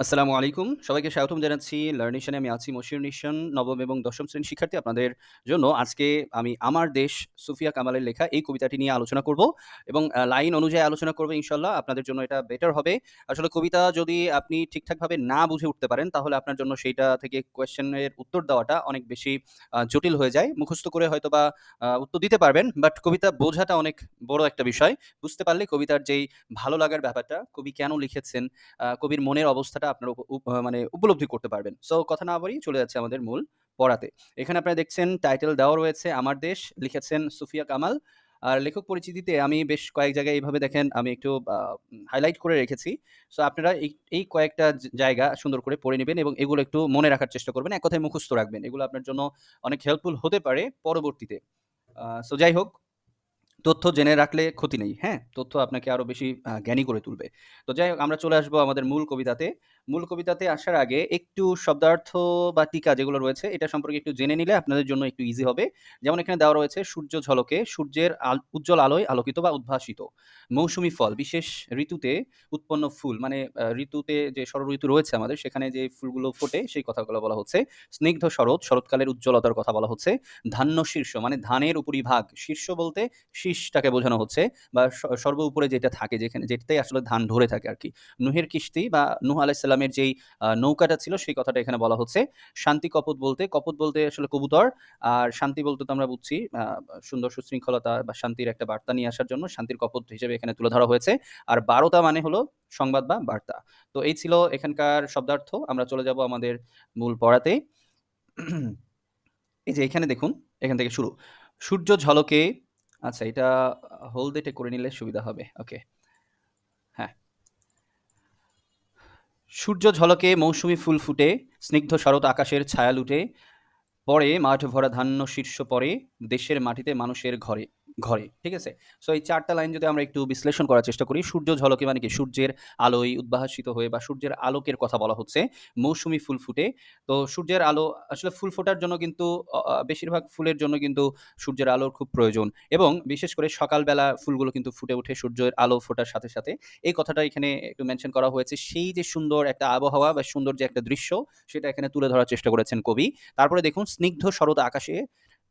আসসালামু আলাইকুম। সবাইকে স্বাগতম জানাচ্ছি লার্নিশনে আমি আছি মশিউর নিশন। নবম এবং দশম শ্রেণির শিক্ষার্থী। আপনাদের জন্য আজকে আমি 'আমার দেশ' সুফিয়া কামালের লেখা এই কবিতাটি নিয়ে আলোচনা করব এবং লাইন অনুযায়ী আলোচনা করব ইনশাল্লাহ আপনাদের জন্য এটা বেটার হবে। আসলে কবিতা যদি আপনি ঠিকঠাকভাবে না বুঝে উঠতে পারেন, তাহলে আপনার জন্য সেইটা থেকে কোয়েশ্চেনের উত্তর দেওয়াটা অনেক বেশি জটিল হয়ে যায়। মুখস্থ করে হয়তো বা উত্তর দিতে পারবেন। বাট কবিতা বোঝাটা অনেক বড় একটা বিষয়। বুঝতে পারলে কবিতার যেই ভালো লাগার ব্যাপারটা, কবি কেন লিখেছেন, কবির মনের অবস্থাটা আপনারা মানে উপলব্ধি করতে পারবেন। সো কথা না বাড়িয়ে চলে যাচ্ছে আমাদের মূল পড়াতে। এখানে আপনারা দেখছেন টাইটেল দেওয়া রয়েছে, 'আমার দেশ' লিখেছেন সুফিয়া কামাল। আর লেখক পরিচিতিতে আমি বেশ কয়েক জায়গায় এইভাবে দেখেন, আমি একটু হাইলাইট করে রেখেছি। সো আপনারা এই এই কয়েকটা জায়গা সুন্দর করে পড়ে নেবেন এবং এগুলো একটু মনে রাখার চেষ্টা করবেন। এক কথায় মুখস্থ রাখবেন। এগুলো আপনার জন্য অনেক হেল্পফুল হতে পারে পরবর্তীতে। সো যাই হোক, তথ্য জেনে রাখলে ক্ষতি নেই। হ্যাঁ? তথ্য আপনাকে আরও বেশি জ্ঞানী করে তুলবে। তো যাই হোক, আমরা চলে আসব আমাদের মূল কবিতাতে। মূল কবিতাতে আসার আগে একটু শব্দার্থ বা টিকা যেগুলো রয়েছে এটা সম্পর্কে একটু জেনে নিলে আপনাদের জন্য একটু ইজি হবে। যেমন এখানে দেওয়া রয়েছে সূর্য ঝলকে সূর্যের উজ্জ্বল আলোয় আলোকিত বা উদ্ভাসিত। মৌসুমী ফল বিশেষ ঋতুতে উৎপন্ন ফুল মানে ঋতুতে যে ষড়ঋতু রয়েছে আমাদের সেখানে যে ফুলগুলো ফোটে সেই কথাগুলো বলা হচ্ছে। স্নিগ্ধ শরৎ, শরৎকালের উজ্জ্বলতার কথা বলা হচ্ছে। ধান্য শীর্ষ মানে ধানের উপরিভাগ। শীর্ষ বলতে শীষটাকে বোঝানো হচ্ছে বা সর্ব উপরে যেটা থাকে যেখানে যেটাতে আসলে ধান ধরে থাকে আর কি নুহের কিস্তি বা নূহ আলাইহিস সালামের যেই নৌকাটা ছিল সেই কথাটা এখানে বলা হচ্ছে। শান্তি কপত বলতে, কপোত বলতে আসলে কবুতর। আর শান্তি বলতে তো আমরা বুঝছি সুন্দর সুশৃঙ্খলতা বা শান্তির একটা বার্তা নিয়ে আসার জন্য শান্তির কপোত হিসেবে এখানে তুলে ধরা হয়েছে। আর বারোটা মানে হলো সংবাদ বা বার্তা। তো এই ছিল এখানকার শব্দার্থ। আমরা চলে যাব আমাদের মূল পড়াতে। এই যে এখানে দেখুন, এখান থেকে শুরু। সূর্য ঝলকে আচ্ছা এটা হোলদেটে করে নিলে সুবিধা হবে। ওকে। সূর্য ঝলকে মৌসুমি ফুল ফুটে, স্নিগ্ধ শরৎ আকাশের ছায়া লুটে, পরে মাঠ ভরা ধান্য শীর্ষ পরে, দেশের মাটিতে মানুষের ঘরে। ঘরে। ঠিক আছে? সো এই চারটা লাইন যদি আমরা একটু বিশ্লেষণ করার চেষ্টা করি। সূর্য ঝলকে মানে কি? সূর্যের আলোয় উদ্ভাসিত হয়ে বা সূর্যের আলোকের কথা বলা হচ্ছে। মৌসুমি ফুল ফুটে। তো সূর্যের আলো আসলে ফুল ফোটার জন্য কিন্তু বেশিরভাগ ফুলের জন্য কিন্তু সূর্যের আলোর খুব প্রয়োজন এবং বিশেষ করে সকালবেলা ফুলগুলো কিন্তু ফুটে ওঠে সূর্যের আলো ফোটার সাথে, সাথে। এই কথাটা এখানে একটু মেনশন করা হয়েছে। সেই যে সুন্দর একটা আবহাওয়া বা সুন্দর যে একটা দৃশ্য সেটা এখানে তুলে ধরার চেষ্টা করেছেন কবি। তারপরে দেখুন স্নিগ্ধ শরৎ আকাশে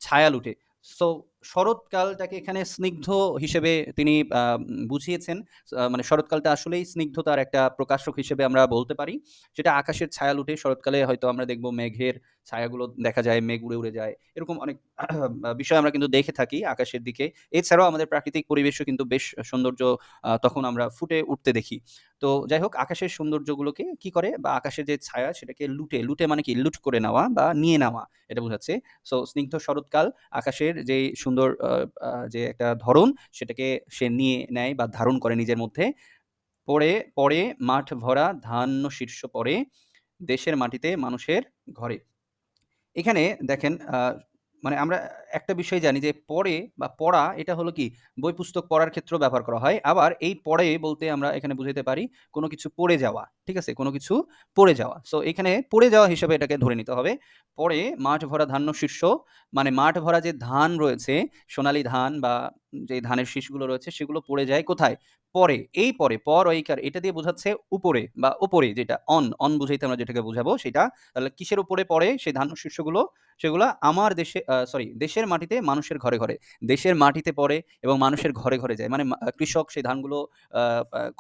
ছায়া লুটে। সো শরৎকালটাকে এখানে স্নিগ্ধ হিসেবে তিনি বুঝিয়েছেন। মানে শরৎকালটা আসলেই স্নিগ্ধতার একটা প্রকাশক হিসেবে আমরা বলতে পারি। সেটা আকাশের ছায়া লুটে শরৎকালে হয়তো আমরা দেখব মেঘের ছায়াগুলো দেখা যায়, মেঘ উড়ে, উড়ে যায়। এরকম অনেক বিষয় আমরা কিন্তু দেখে থাকি আকাশের দিকে। এছাড়াও আমাদের প্রাকৃতিক পরিবেশও কিন্তু বেশ সৌন্দর্য তখন আমরা ফুটে উঠতে দেখি। তো যাই হোক আকাশের সৌন্দর্যগুলোকে কি করে বা আকাশের যে ছায়া সেটাকে লুটে, লুটে মানে কি? লুট করে নেওয়া বা নিয়ে নেওয়া এটা বোঝাচ্ছে। সো স্নিগ্ধ শরৎকাল আকাশের যেই সুন্দর যে একটা ধরন সেটাকে সে নিয়ে নেয় বা ধারণ করে নিজের মধ্যে। পড়ে পরে মাঠ ভরা ধান্য শীর্ষ পরে, দেশের মাটিতে মানুষের ঘরে। এখানে দেখেন মানে আমরা একটা বিষয় জানি যে পড়ে বা পড়া এটা হলো কি? বই পুস্তক পড়ার ক্ষেত্রেও ব্যবহার করা হয়। আবার এই পড়ে বলতে আমরা এখানে বুঝাইতে পারি কোনো কিছু পড়ে যাওয়া। ঠিক আছে? কোনো কিছু পড়ে যাওয়া। সো এখানে পড়ে যাওয়া হিসেবে এটাকে ধরে নিতে হবে। পরে মাঠ ভরা ধান্য শীর্ষ মানে মাঠ ভরা যে ধান রয়েছে, সোনালী ধান বা যে ধানের শীষগুলো রয়েছে সেগুলো পড়ে যায় কোথায়? পরে। এই পরে, পর ঐকার এটা দিয়ে বোঝাচ্ছে উপরে বা উপরে যেটা অন, অন বুঝাইতে আমরা যেটাকে বুঝাবো সেটা। তাহলে কিসের উপরে পড়ে সেই ধান্য শীর্ষগুলো? সেগুলো আমার দেশে সরি দেশের মাটিতে মানুষের ঘরে, ঘরে। দেশের মাটিতে পড়ে এবং মানুষের ঘরে, ঘরে যায়। মানে কৃষক সেই ধানগুলো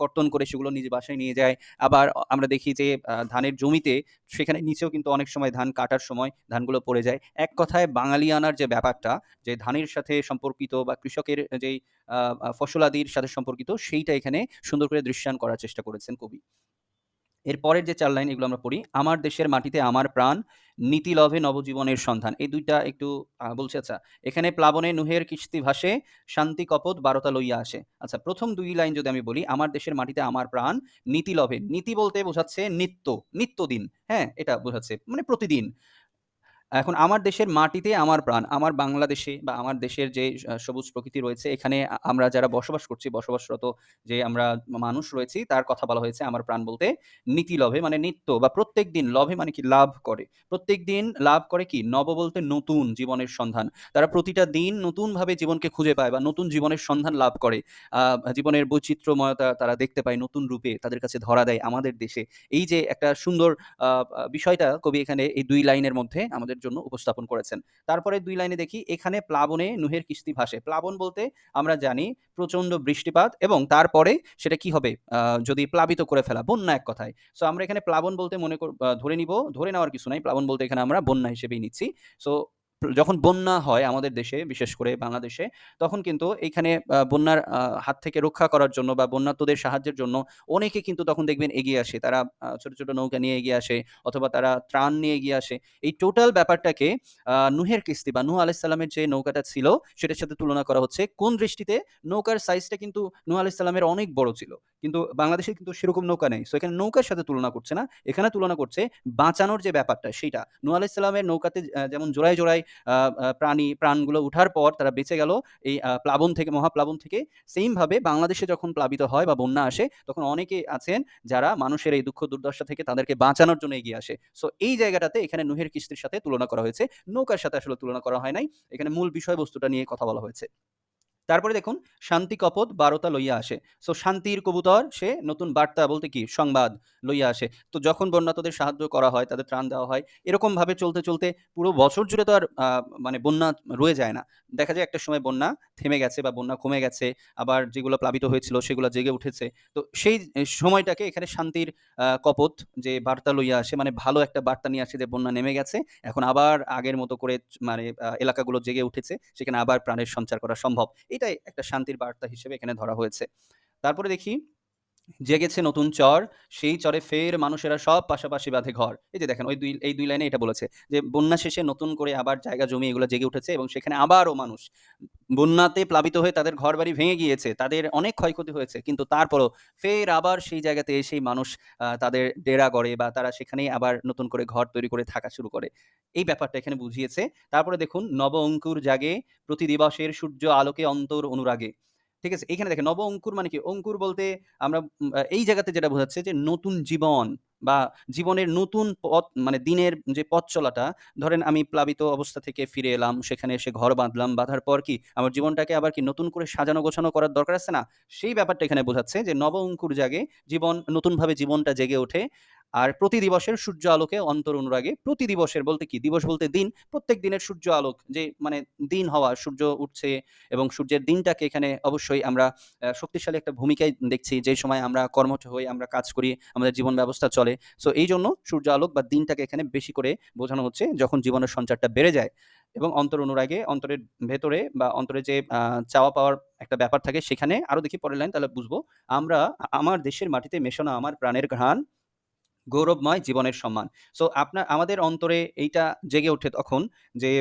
কর্তন করে সেগুলো নিজের বাসায় নিয়ে যায়। আবার আমরা দেখি যে ধানের জমিতে সেখানে নিচেও কিন্তু অনেক সময় ধান কাটার সময় ধানগুলো পড়ে যায়। এক কথায় বাঙালিয়ানার যে ব্যাপারটা যে ধানের সাথে সম্পর্কিত বা কৃষকের যেই ফসলাদির সাথে সম্পর্কিত সেইটা এখানে সুন্দর করে দৃশ্যায়ন করার চেষ্টা করেছেন কবি। এরপরের যে চার লাইন এগুলো আমরা পড়ি। আমার দেশের মাটিতে আমার প্রাণ, নীতি লভে নবজীবনের সন্ধান। এই দুইটা একটু বলছে আচ্ছা। এখানে প্লাবনে নুহের কিস্তি ভাসে, শান্তি কপত বারোতা লইয়া আসে। আচ্ছা ১ম ২ লাইন যদি আমি বলি, আমার দেশের মাটিতে আমার প্রাণ, নীতি লভে। নীতি বলতে বোঝাচ্ছে নিত্য, নিত্যদিন। হ্যাঁ? এটা বোঝাচ্ছে। মানে প্রতিদিন। এখন আমার দেশের মাটিতে আমার প্রাণ। আমার বাংলাদেশে বা আমার দেশের যে সবুজ প্রকৃতি রয়েছে এখানে আমরা যারা বসবাস করছি, বসবাসরত যে আমরা মানুষ রয়েছি তার কথা বলা হয়েছে আমার প্রাণ বলতে নীতি লভে মানে নিত্য বা প্রত্যেকদিন লভে মানে কি লাভ করে। প্রত্যেকদিন লাভ করে কি? নব বলতে নতুন জীবনের সন্ধান। তারা প্রতিটা দিন নতুনভাবে জীবনকে খুঁজে পায় বা নতুন জীবনের সন্ধান লাভ করে। আ জীবনের বৈচিত্র্যময়তা তারা দেখতে পায় নতুন রূপে তাদের কাছে ধরা দেয় আমাদের দেশে। এই যে একটা সুন্দর বিষয়টা কবি এখানে এই ২ লাইনের মধ্যে আমাদের জন্য উপস্থাপন করেছেন। তারপরে দুই লাইনে দেখি, এখানে প্লাবনে নুহের কিস্তি ভাসে। প্লাবন বলতে আমরা জানি প্রচণ্ড বৃষ্টিপাত এবং তারপরে সেটা কি হবে? যদি প্লাবিত করে ফেলা, বন্যা এক কথায়। সো আমরা এখানে প্লাবন বলতে মনে ধরে নিব, ধরে নেওয়ার কিছু নাই। প্লাবন বলতে এখানে আমরা বন্যা হিসেবেই নিচ্ছি। সো যখন বন্যা হয় আমাদের দেশে, বিশেষ করে বাংলাদেশে, তখন কিন্তু এইখানে বন্যার হাত থেকে রক্ষা করার জন্য বা বন্যার্তদের সাহায্যের জন্য অনেকে কিন্তু তখন দেখবেন এগিয়ে আসে। তারা ছোট, ছোট নৌকা নিয়ে এগিয়ে আসে অথবা তারা ত্রাণ নিয়ে এগিয়ে আসে। এই টোটাল ব্যাপারটাকে নুহের কিস্তি বা নূহ আলাইহিস সালামের যে নৌকাটা ছিল সেটার সাথে তুলনা করা হচ্ছে। কোন দৃষ্টিতে? নৌকার সাইজটা কিন্তু নূহ আলাইহিস সালামের অনেক বড় ছিল। কিন্তু বাংলাদেশে কিন্তু সেরকম নৌকা নেই। এখানে নৌকার সাথে তুলনা করছে না। এখানে তুলনা করছে বাঁচানোর যে ব্যাপারটা সেটা নূহ আলাইহিস সালামের নৌকাতে যেমন জোড়ায়, জোড়ায় প্রাণী, প্রাণগুলো উঠার পর তারা বেঁচে গেল এই প্লাবন থেকে, মহাপ্লাবন থেকে। সেইমভাবে বাংলাদেশে যখন প্লাবিত হয় বা বন্যা আসে, তখন অনেকে আছেন যারা মানুষের এই দুঃখ দুর্দশা থেকে তাদেরকে বাঁচানোর জন্য এগিয়ে আসে। সো এই জায়গাটাতে এখানে নুহের কিস্তির সাথে তুলনা করা হয়েছে। নৌকার সাথে আসলে তুলনা করা হয় নাই। এখানে মূল বিষয়বস্তুটা নিয়ে কথা বলা হয়েছে। তারপরে দেখুন শান্তি কপোত বারতা লইয়া আসে। সো শান্তির কবুতর সে নতুন বার্তা বলতে কি সংবাদ লইয়া আসে। তো যখন বন্যার্তদের সাহায্য করা হয়, তাদের ত্রাণ দেওয়া হয়, এরকমভাবে চলতে, চলতে পুরো বছর জুড়ে তো আর মানে বন্যা রয়ে যায় না। দেখা যায় একটা সময় বন্যা থেমে গেছে বা বন্যা কমে গেছে। আবার যেগুলো প্লাবিত হয়েছিল সেগুলো জেগে উঠেছে। তো সেই সময়টাকে এখানে শান্তির কপত যে বার্তা লইয়া আসে মানে ভালো একটা বার্তা নিয়ে আসে যে বন্যা নেমে গেছে। এখন আবার আগের মতো করে মানে এলাকাগুলো জেগে উঠেছে। সেখানে আবার প্রাণের সঞ্চার করা সম্ভব। এটাই একটা শান্তির বার্তা হিসেবে এখানে ধরা হয়েছে। তারপরে দেখি জেগেছে নতুন চর, সেই চরে ফের মানুষেরা সব পাশাপাশি বাঁধে ঘর। এই যে দেখেন ওই দুই এই দুই লাইনে এটা বলেছে যে বন্যা শেষে নতুন করে আবার জায়গা জমি এগুলো জেগে উঠেছে এবং সেখানে আবারও মানুষ বন্যাতে প্লাবিত হয়ে তাদের ঘর বাড়ি ভেঙে গিয়েছে। তাদের অনেক ক্ষয়ক্ষতি হয়েছে। কিন্তু তারপরও ফের আবার সেই জায়গাতে এসেই মানুষ তাদের ডেরা গড়ে বা তারা সেখানেই আবার নতুন করে ঘর তৈরি করে থাকা শুরু করে। এই ব্যাপারটা এখানে বুঝিয়েছে। তারপরে দেখুন নব অঙ্কুর জাগে প্রতি দিবসের সূর্য আলোকে অন্তর অনুরাগে। ঠিক আছে? এখানে দেখেন নব অঙ্কুর মানে কি? অঙ্কুর বলতে আমরা এই জায়গাতে যেটা বোঝাচ্ছে যে নতুন জীবন বা জীবনের নতুন পথ মানে দিনের যে পথ চলাটা ধরেন আমি প্লাবিত অবস্থা থেকে ফিরে এলাম, সেখানে এসে ঘর বাঁধলাম। বাঁধার পর কি আমার জীবনটাকে আবার কি নতুন করে সাজানো গোছানো করার দরকার আছে না? সেই ব্যাপারটা এখানে বোঝাচ্ছে যে নব অঙ্কুর জাগে জীবন নতুনভাবে জীবনটা জেগে ওঠে। আর প্রতি দিবসের সূর্য আলোকে অন্তর অনুরাগে প্রতি দিবসের বলতে কি? দিবস বলতে দিন। প্রত্যেক দিনের সূর্য আলোক যে মানে দিন হওয়া, সূর্য উঠছে এবং সূর্যের দিনটাকে এখানে অবশ্যই আমরা শক্তিশালী একটা ভূমিকায় দেখছি। যে সময় আমরা কর্মঠ হই, আমরা কাজ করি, আমাদের জীবন ব্যবস্থা চলে। সো এই জন্য সূর্য আলোক বা দিনটাকে এখানে বেশি করে বোঝানো হচ্ছে যখন জীবনের সঞ্চারটা বেড়ে যায় এবং অন্তর অনুরাগে অন্তরের ভেতরে বা অন্তরে যে চাওয়া পাওয়ার একটা ব্যাপার থাকে সেখানে আরও দেখি পরের লাইন তাহলে বুঝব। আমরা আমার দেশের মাটিতে মেশানো আমার প্রাণের ঘ্রাণ গৌরবময় জীবনের সম্মান। সো আপনার, আমাদের অন্তরে এইটা জেগে ওঠে তখন যে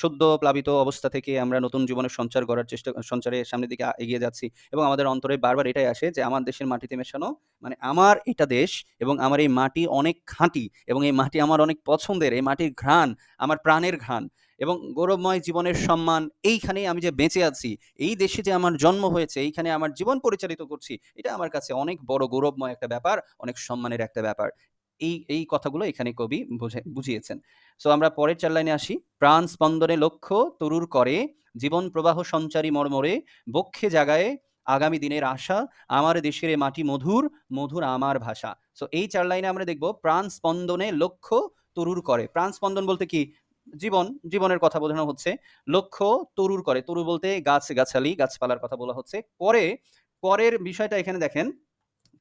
শুদ্ধ, প্লাবিত অবস্থা থেকে আমরা নতুন জীবনের সঞ্চার করার চেষ্টা, সঞ্চারে সামনের দিকে এগিয়ে যাচ্ছি এবং আমাদের অন্তরে বারবার এটাই আসে যে, আমার দেশের মাটিতে মেশানো মানে আমার এটা দেশ এবং আমার এই মাটি অনেক খাঁটি এবং এই মাটি আমার অনেক পছন্দের। এই মাটির ঘ্রাণ, আমার প্রাণের ঘ্রাণ এবং গৌরবময় জীবনের সম্মান এইখানেই আমি যে বেঁচে আছি, এই দেশে যে আমার জন্ম হয়েছে, এইখানে আমার জীবন পরিচালিত করছি, এটা আমার কাছে অনেক বড় গৌরবময় একটা ব্যাপার, অনেক সম্মানের একটা ব্যাপার। এই এই কথাগুলো এখানে কবি বুঝে বুঝিয়েছেন। সো আমরা পরের চার লাইনে আসি। প্রাণ স্পন্দনে লক্ষ্য তরুর করে, জীবন প্রবাহ সঞ্চারী মর্মরে, বক্ষে জাগায় আগামী দিনের আশা, আমার দেশের মাটি মধুর, মধুর আমার ভাষা। সো এই চার লাইনে আমরা দেখব প্রাণ স্পন্দনে লক্ষ্য তরুর করে। প্রাণ স্পন্দন বলতে কি? জীবন, জীবনের কথা বোঝানো হচ্ছে। লক্ষ্য তরুর করে। তরু বলতে গাছ-গাছালি, গাছপালার কথা বলা হচ্ছে। করে, করের বিষয়টা এখানে দেখেন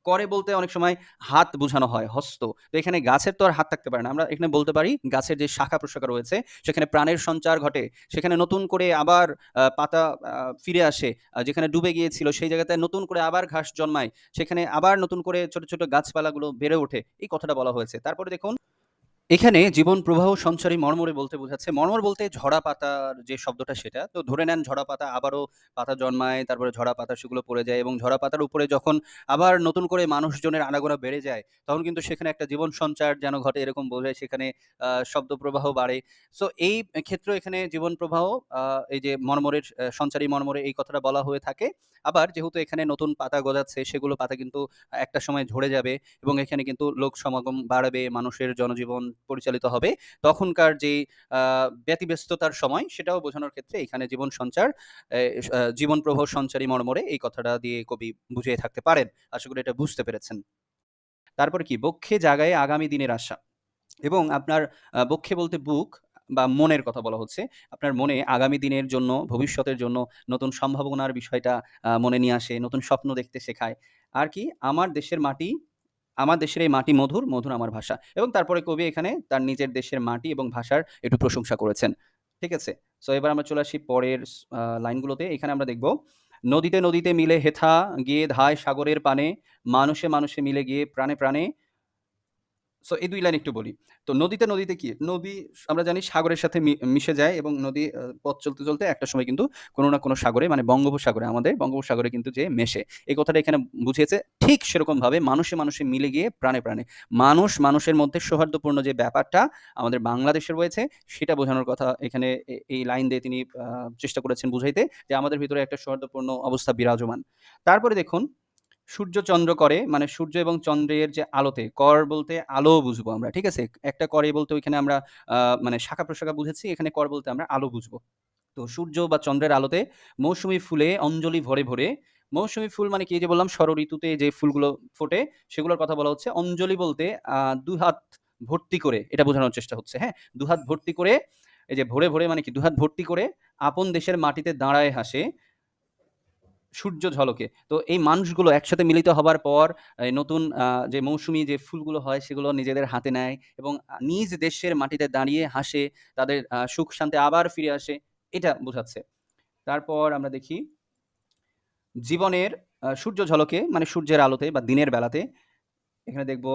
করে বলতে অনেক সময় হাত বোঝানো হয়, হস্ত। তো এখানে গাছের তো আর হাত থাকতে পারে না। আমরা এখানে বলতে পারি গাছের যে শাখা-প্রশাখা রয়েছে সেখানে প্রাণের সঞ্চার ঘটে। সেখানে নতুন করে আবার পাতা ফিরে আসে। যেখানে ডুবে গিয়েছিল সেই জায়গাতে নতুন করে আবার ঘাস জন্মায়। সেখানে আবার নতুন করে ছোট, ছোট গাছপালাগুলো বেড়ে ওঠে। এই কথাটা বলা হয়েছে। তারপরে দেখুন এখানে জীবন প্রবাহ সঞ্চারী মর্মরে বলতে বোঝাচ্ছে মর্মর বলতে ঝরা পাতার যে শব্দটা সেটা। তো ধরে নেন ঝরা পাতা আবারও পাতা জন্মায়, তারপরে ঝরা পাতা সেগুলো পড়ে যায় এবং ঝরা পাতার উপরে যখন আবার নতুন করে মানুষজনের আনাগোনা বেড়ে যায়, তখন কিন্তু সেখানে একটা জীবন সঞ্চার যেন ঘটে এরকম বোঝায়। সেখানে শব্দ প্রবাহ বাড়ে। সো এই ক্ষেত্রেও এখানে জীবন প্রবাহ এই যে মর্মরের সঞ্চারী মর্মরে এই কথাটা বলা হয়ে থাকে। আবার যেহেতু এখানে নতুন পাতা গজাচ্ছে, সেগুলো পাতা কিন্তু একটা সময় ঝরে যাবে এবং এখানে কিন্তু লোক সমাগম বাড়বে, মানুষের জনজীবন পরিচালিত হবে। তখনকার আ ব্যতিব্যস্ততার সময় সেটাও বোঝানোর ক্ষেত্রে এখানে জীবন সঞ্চার এ আ জীবন প্রবাহ সঞ্চারী মর্মরে এই কথাটা দিয়ে কবি বুঝিয়ে থাকতে পারেন। আশা করি এটা বুঝতে পেরেছেন। তারপর কি বক্ষে জাগায় আগামী দিনের আশা এবং আপনার বক্ষে বলতে বুক বা মনের কথা বলা হচ্ছে। আপনার মনে আগামী দিনের জন্য, ভবিষ্যতের জন্য নতুন সম্ভাবনার বিষয়টা মনে নিয়ে আসে, নতুন স্বপ্ন দেখতে শেখায়। আর কি আমার দেশের মাটি, আমার দেশের এই মাটি মধুর, মধুর আমার ভাষা এবং তারপরে কবি এখানে তার নিজের দেশের মাটি এবং ভাষার একটু প্রশংসা করেছেন। ঠিক আছে? সো এবার আমরা চলে আসি পরের লাইনগুলোতে। এখানে আমরা দেখব, নদীতে, নদীতে মিলে হেথা গিয়ে ধায় সাগরের পানে, মানুষে, মানুষে মিলে গিয়ে প্রাণে, প্রাণে সো এই দুই লাইন একটু বলি। তো নদীতে, নদীতে কি? নদী আমরা জানি সাগরের সাথে মিশে যায় এবং নদী পথ চলতে, চলতে একটা সময় কিন্তু কোনো না কোনো সাগরে মানে বঙ্গোপসাগরে আমাদের বঙ্গোপসাগরে কিন্তু যে মেশে। এই কথাটা এখানে বুঝিয়েছে ঠিক সেরকমভাবে মানুষে, মানুষে মিলে গিয়ে প্রাণে, প্রাণে। মানুষ মানুষের মধ্যে সৌহার্দ্যপূর্ণ যে ব্যাপারটা আমাদের বাংলাদেশে রয়েছে সেটা বোঝানোর কথা এখানে এই লাইন দিয়ে তিনি চেষ্টা করেছেন বুঝাইতে যে আমাদের ভিতরে একটা সৌহার্দ্যপূর্ণ অবস্থা বিরাজমান। তারপরে দেখুন সূর্য চন্দ্র করে মানে সূর্য এবং চন্দ্রের যে আলোতে, কর বলতে আলো বুঝব আমরা। ঠিক আছে? একটা করে বলতে ওইখানে আমরা মানে শাখা-প্রশাখা বুঝেছি। এখানে কর বলতে আমরা আলো বুঝব। তো সূর্য বা চন্দ্রের আলোতে মৌসুমী ফুলে অঞ্জলি ভরে, ভরে মৌসুমী ফুল মানে কি? যে বললাম শর ষড়ঋতুতে যে ফুলগুলো ফোটে সেগুলোর কথা বলা হচ্ছে। অঞ্জলি বলতে আ ২ হাত ভর্তি করে এটা বোঝানোর চেষ্টা হচ্ছে। হ্যাঁ? দুহাত ভর্তি করে এই যে ভরে, ভরে মানে কি? দুহাত ভর্তি করে আপন দেশের মাটিতে দাঁড়ায় হাসে সূর্য ঝলকে। তো এই মানুষগুলো একসাথে মিলিত হবার পর নতুন যে মৌসুমি যে ফুলগুলো হয় সেগুলো নিজেদের হাতে নেয় এবং নিজ দেশের মাটিতে দাঁড়িয়ে হাসে, তাদের সুখ শান্তি আবার ফিরে আসে। এটা বোঝাচ্ছে। তারপর আমরা দেখি জীবনের সূর্য ঝলকে মানে সূর্যের আলোতে বা দিনের বেলাতে এখানে দেখব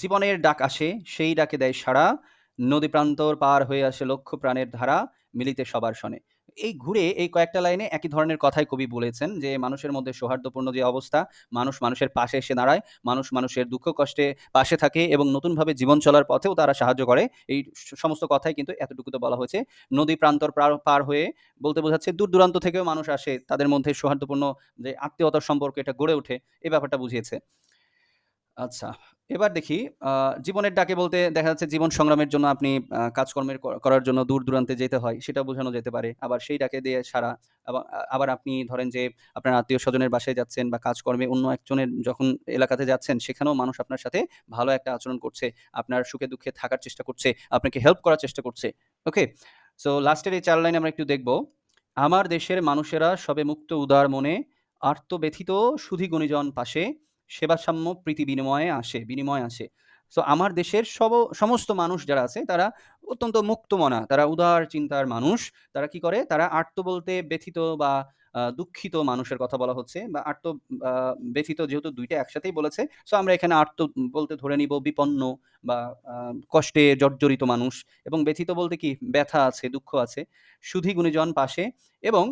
জীবনের ডাক আসে, সেই ডাকে দেয় সাড়া, নদী প্রান্তর পার হয়ে আসে লক্ষ্য প্রাণের ধারা, মিলিতে সবার শনে। এই ঘুরে এই কয়েকটা লাইনে একই ধরনের কথাই কবি বলেছেন যে, মানুষের মধ্যে সৌহার্দ্যপূর্ণ যে অবস্থা, মানুষ মানুষের পাশে এসে দাঁড়ায়, মানুষ মানুষের দুঃখ কষ্টে পাশে থাকে এবং নতুনভাবে জীবন চলার পথেও তারা সাহায্য করে। এই সমস্ত কথাই কিন্তু এতটুকুতে বলা হয়েছে। নদী প্রান্তর পার হয়ে বলতে বোঝাচ্ছে দূর-দূরান্ত থেকেও মানুষ আসে। তাদের মধ্যে সৌহার্দ্যপূর্ণ যে আত্মীয়তার সম্পর্ক এটা গড়ে ওঠে। এই ব্যাপারটা বুঝিয়েছে। আচ্ছা, এবার দেখি জীবনের ডাকে বলতে দেখা যাচ্ছে জীবন সংগ্রামের জন্য আপনি কাজকর্মের করার জন্য দূর-দূরান্তে যেতে হয়, সেটা বোঝানো যেতে পারে। আবার সেই ডাকে দিয়ে সাড়া আবা আবার আপনি ধরেন যে আপনার আত্মীয়স্বজনের বাসায় যাচ্ছেন বা কাজকর্মে অন্য একজনের যখন এলাকাতে যাচ্ছেন, সেখানেও মানুষ আপনার সাথে ভালো একটা আচরণ করছে। আপনার সুখে-দুঃখে থাকার চেষ্টা করছে, আপনাকে হেল্প করার চেষ্টা করছে। ওকে? সো লাস্টের এই ৪ লাইন আমরা একটু দেখব। আমার দেশের মানুষেরা সবে মুক্ত উদার মনে, আর্ত ব্যথিত সুধী গুণীজন পাশে, সেবাসাম্য প্রীতি বিনিময়ে আসে বিনিময়ে আসে। সো আমার দেশের সব সমস্ত মানুষ যারা আছে তারা অত্যন্ত মুক্তমনা, তারা উদার চিন্তার মানুষ। তারা কি করে? তারা আর্ত বলতে ব্যথিত বা দুঃখিত মানুষের কথা বলা হচ্ছে বা আর্ত ব্যথিত যেহেতু দুইটা একসাথেই বলেছে। সো আমরা এখানে আর্ত বলতে ধরে নিব বিপন্ন বা কষ্টে জর্জরিত মানুষ এবং ব্যথিত বলতে কি? ব্যথা আছে, দুঃখ আছে। সুধী গুণীজন পাশে এবং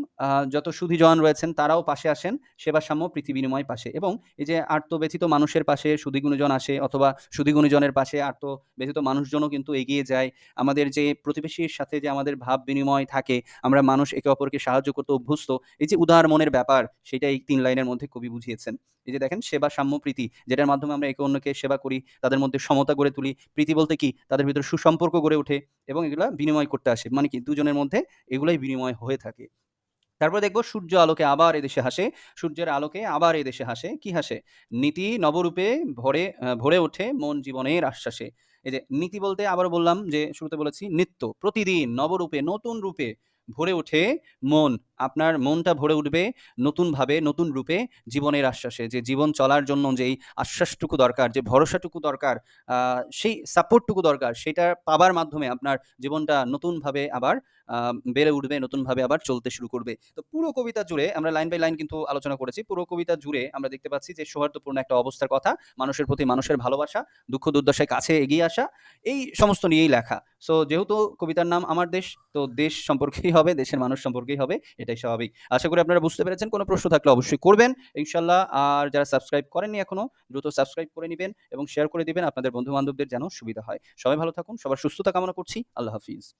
যত সুধীজন রয়েছেন তারাও পাশে আসেন, সেবাসাম্য প্রীতি বিনিময় পাশে এবং এই যে আর্ত ব্যথিত মানুষের পাশে সুধী গুণীজন আসে অথবা সুধী গুণীজনের পাশে আর্ত ব্যথিত মানুষজনও কিন্তু এগিয়ে যায়। আমাদের যে প্রতিবেশীর সাথে যে আমাদের ভাব বিনিময় থাকে, আমরা মানুষ একে অপরকে সাহায্য করতে অভ্যস্ত। এই যে উদার মনের ব্যাপার, সেটা এই ৩ লাইনের মধ্যে কবি বুঝিয়েছেন। এই যে দেখেন সেবা, সাম্য, প্রীতি যেটার মাধ্যমে আমরা একে অন্যকে সেবা করি, তাদের মধ্যে সমতা গড়ে তুলি। প্রীতি বলতে কি? তাদের ভিতরে সুসম্পর্ক গড়ে ওঠে এবং এগুলা বিনিময় করতে আসে। মানে কি? দুজনের মধ্যে এগুলাই বিনিময় হয়ে থাকে। তারপরে দেখব সূর্য আলোকে আবার এদেশে হাসে, সূর্যের আলোকে আবার এদেশে হাসে। কি হাসে? নীতি নবরূপে ভরে ভরে ওঠে মন জীবনের আশ্বাসে। এই যে নীতি বলতে আবার বললাম যে শুরুতে বলেছি নিত্য, প্রতিদিন নবরূপে নতুন রূপে ভরে ওঠে মন আপনার মনটা ভরে উঠবে নতুনভাবে, নতুন রূপে জীবনের আশ্বাসে। যে জীবন চলার জন্য যেই আশ্বাসটুকু দরকার, যে ভরসাটুকু দরকার, সেই সাপোর্টটুকু দরকার, সেটা পাবার মাধ্যমে আপনার জীবনটা নতুনভাবে আবার বেড়ে উঠবে, নতুনভাবে আবার চলতে শুরু করবে। তো পুরো কবিতা জুড়ে আমরা লাইন বাই লাইন কিন্তু আলোচনা করেছি। পুরো কবিতা জুড়ে আমরা দেখতে পাচ্ছি যে সৌহার্দ্যপূর্ণ একটা অবস্থার কথা, মানুষের প্রতি মানুষের ভালোবাসা, দুঃখ-দুর্দশায় কাছে এগিয়ে আসা, এই সমস্ত নিয়েই লেখা। সো যেহেতু কবিতার নাম 'আমার দেশ' তো দেশ সম্পর্কেই হবে, দেশের মানুষ সম্পর্কেই হবে। এটাই স্বাভাবিক। আশা করি আপনারা বুঝতে পেরেছেন। কোনো প্রশ্ন থাকলে অবশ্যই করবেন, ইনশাল্লাহ আর যারা সাবস্ক্রাইব করেননি এখনও, দ্রুত সাবস্ক্রাইব করে নেবেন এবং শেয়ার করে দিবেন আপনাদের বন্ধু-বান্ধবদের যেন সুবিধা হয়। সবাই ভালো থাকুন। সবার সুস্থতা কামনা করছি। আল্লাহ হাফিজ।